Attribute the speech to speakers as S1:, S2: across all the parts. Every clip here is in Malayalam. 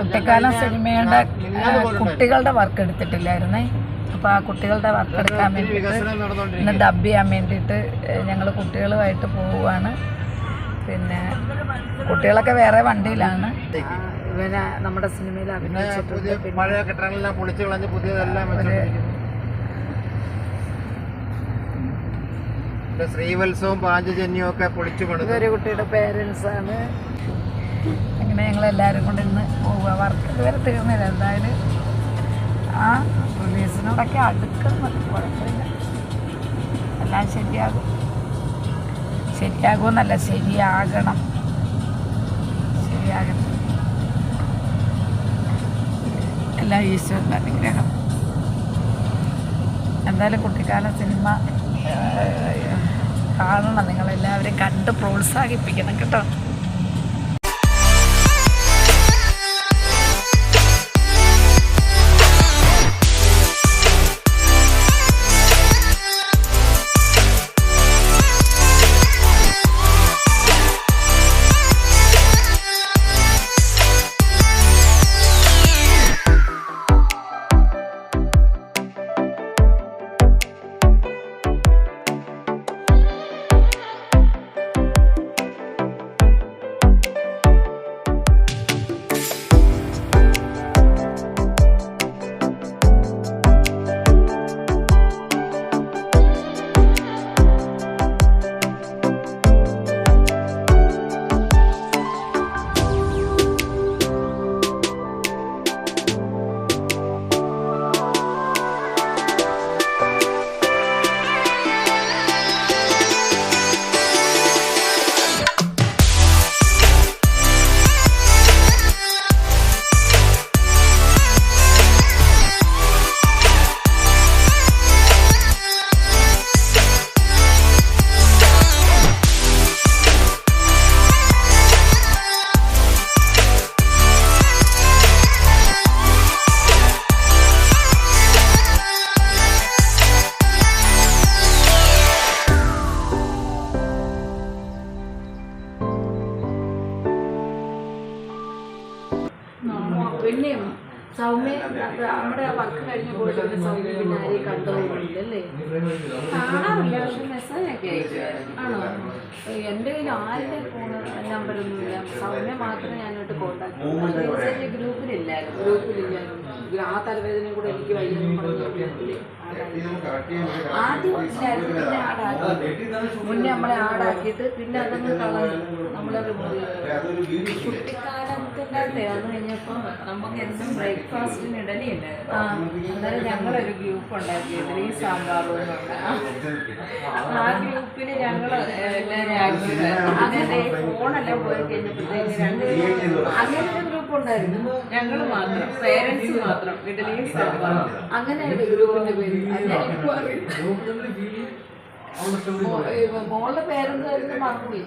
S1: കുട്ടിക്കാലം സിനിമയുടെ കുട്ടികളുടെ വർക്ക് എടുത്തിട്ടില്ലായിരുന്നേ. അപ്പോൾ ആ കുട്ടികളുടെ വർക്ക് എടുക്കാൻ
S2: വേണ്ടി
S1: ഇന്ന് ഡബ് ചെയ്യാൻ വേണ്ടിയിട്ട് ഞങ്ങൾ കുട്ടികളുമായിട്ട് പോവുകയാണ്. പിന്നെ കുട്ടികളൊക്കെ വേറെ വണ്ടിയിലാണ്. ഇവനെ നമ്മുടെ സിനിമയിൽ അഭിനയിച്ചിട്ടുണ്ട്.
S2: ശ്രീവത്സവവും പാഞ്ചജന്യവും ഒക്കെ പൊളിച്ചു
S1: ഇതൊരു കുട്ടിയുടെ പേരൻസ് അങ്ങനെ ഞങ്ങൾ എല്ലാവരും കൂടെ ഇന്ന് പോവുക. വർക്ക് ഇതുവരെ തീർന്നില്ല. എന്തായാലും ആ റിലീസിനോടൊക്കെ അടുക്കുന്നു. കുഴപ്പമില്ല. എല്ലാം ശരിയാകും. ശരിയാകുമെന്നല്ല ശരിയാകണം. ശരിയാകണം. എല്ലാം ഈശ്വരന്റെ അനുഗ്രഹം. എന്തായാലും കുട്ടിക്കാല സിനിമ കാണണം. നിങ്ങളെല്ലാവരും കണ്ട് പ്രോത്സാഹിപ്പിക്കണം കേട്ടോ. സൗമ്യ നമ്മുടെ വർക്ക് കഴിഞ്ഞ പോയിട്ട് സൗമ്യ പിന്നെ ആരെയും കണ്ടോന്നില്ലല്ലേ കാണാറില്ല മെസ്സേജ് ആണോ? എന്റെ കയ്യിൽ ആരുടെ ഫോൺ നമ്പറൊന്നുമില്ല സൗമ്യ മാത്രമേ ഞാനോട്ട് കോണ്ടാക്ട് ഗ്രൂപ്പിലില്ലായിരുന്നു ഗ്രൂപ്പിലില്ലായിരുന്നു ആ തലവേദന കൂടെ എനിക്ക് ആദ്യം പിന്നെ ആടാക്കി മുന്നേ നമ്മളെ ആടാക്കിയിട്ട് പിന്നെ അതങ്ങ് കളഞ്ഞു. നമ്മളെ അത് കഴിഞ്ഞപ്പോൾ നമുക്ക് എന്നും ബ്രേക്ക്ഫാസ്റ്റിന് ഇഡലി ഉണ്ടായിരുന്നു അന്നേരം ഞങ്ങളൊരു ഗ്രൂപ്പ് ഉണ്ടാക്കി ഇഡലി സാമ്പാറും ആ ഗ്രൂപ്പിൽ ഞങ്ങൾ എല്ലാവരും ആക്റ്റീവ് അങ്ങനെ ഫോണെല്ലാം പോയി കഴിഞ്ഞപ്പോഴത്തേക്ക് രണ്ട് അങ്ങനെ ഒരു ഗ്രൂപ്പ് ഉണ്ടായിരുന്നു. ഞങ്ങൾ മാത്രം പേരൻസ് മാത്രം ഇഡലിയും സാമ്പാറും. അങ്ങനെ ഒരു ഗ്രൂപ്പിന്റെ പേര്. മോളുടെ പേരെന്തായിരുന്നു മറന്നുപോയി.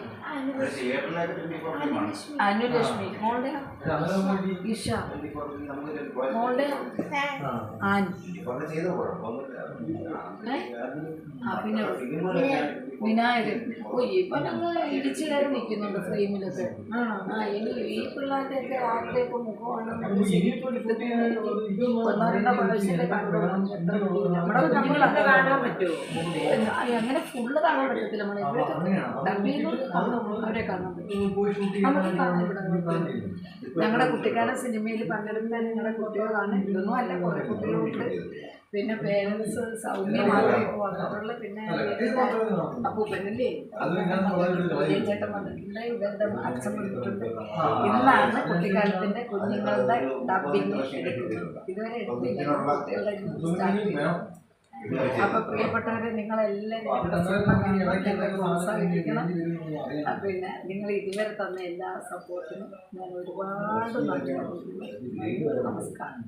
S1: അനുലക്ഷ്മി മോളുടെ ഇഷ മോളുടെ ആൻ. പിന്നെ വിനായകൻ. ഓ ഇവനങ്ങ് ഇടിച്ചു കയറി നിൽക്കുന്നുണ്ട് ഫ്രെയിമിലൊക്കെ. ആ ഇനി ഈ പിള്ളേരുടെ ഒക്കെ ആരുടെയൊക്കെ മുഖമാണ്. നമ്മുടെ കുഞ്ഞുങ്ങളൊക്കെ കാണാൻ പറ്റുമോ? അങ്ങനെ ഫുള്ള് കാണാൻ പറ്റത്തില്ല ഇവരൊക്കെ ഡബിയിൽ അവരെ കാണാൻ ഞങ്ങളുടെ കുട്ടിക്കാല സിനിമയിൽ പങ്കെടുക്കുന്ന ഞങ്ങളുടെ കുട്ടികളാണ് ഇതൊന്നും അല്ല കുറേ കുട്ടികളുണ്ട് പിന്നെ പേരൻസ് സൗമ്യ വന്നിട്ടുള്ള പിന്നെ അപ്പൂപ്പനല്ലേ ചേട്ടൻ വന്നിട്ടുണ്ട് ഇവരുടെ അച്ഛൻ വന്നിട്ടുണ്ട് ഇന്നാണ് കുട്ടിക്കാലത്തിന്റെ കുഞ്ഞുങ്ങളുടെ ഡബിങ് എടുക്കുന്നത് ഇതുവരെ എടുത്തില്ല കുട്ടികളുടെ സ്റ്റാർട്ട് അപ്പൊ പ്രിയപ്പെട്ടവരെ നിങ്ങളെല്ലാവരും പ്രോത്സാഹിപ്പിക്കണം പിന്നെ നിങ്ങൾ ഇതുവരെ തന്ന എല്ലാ സപ്പോർട്ടിനും ഞാൻ ഒരുപാട് നന്ദി. നമസ്കാരം.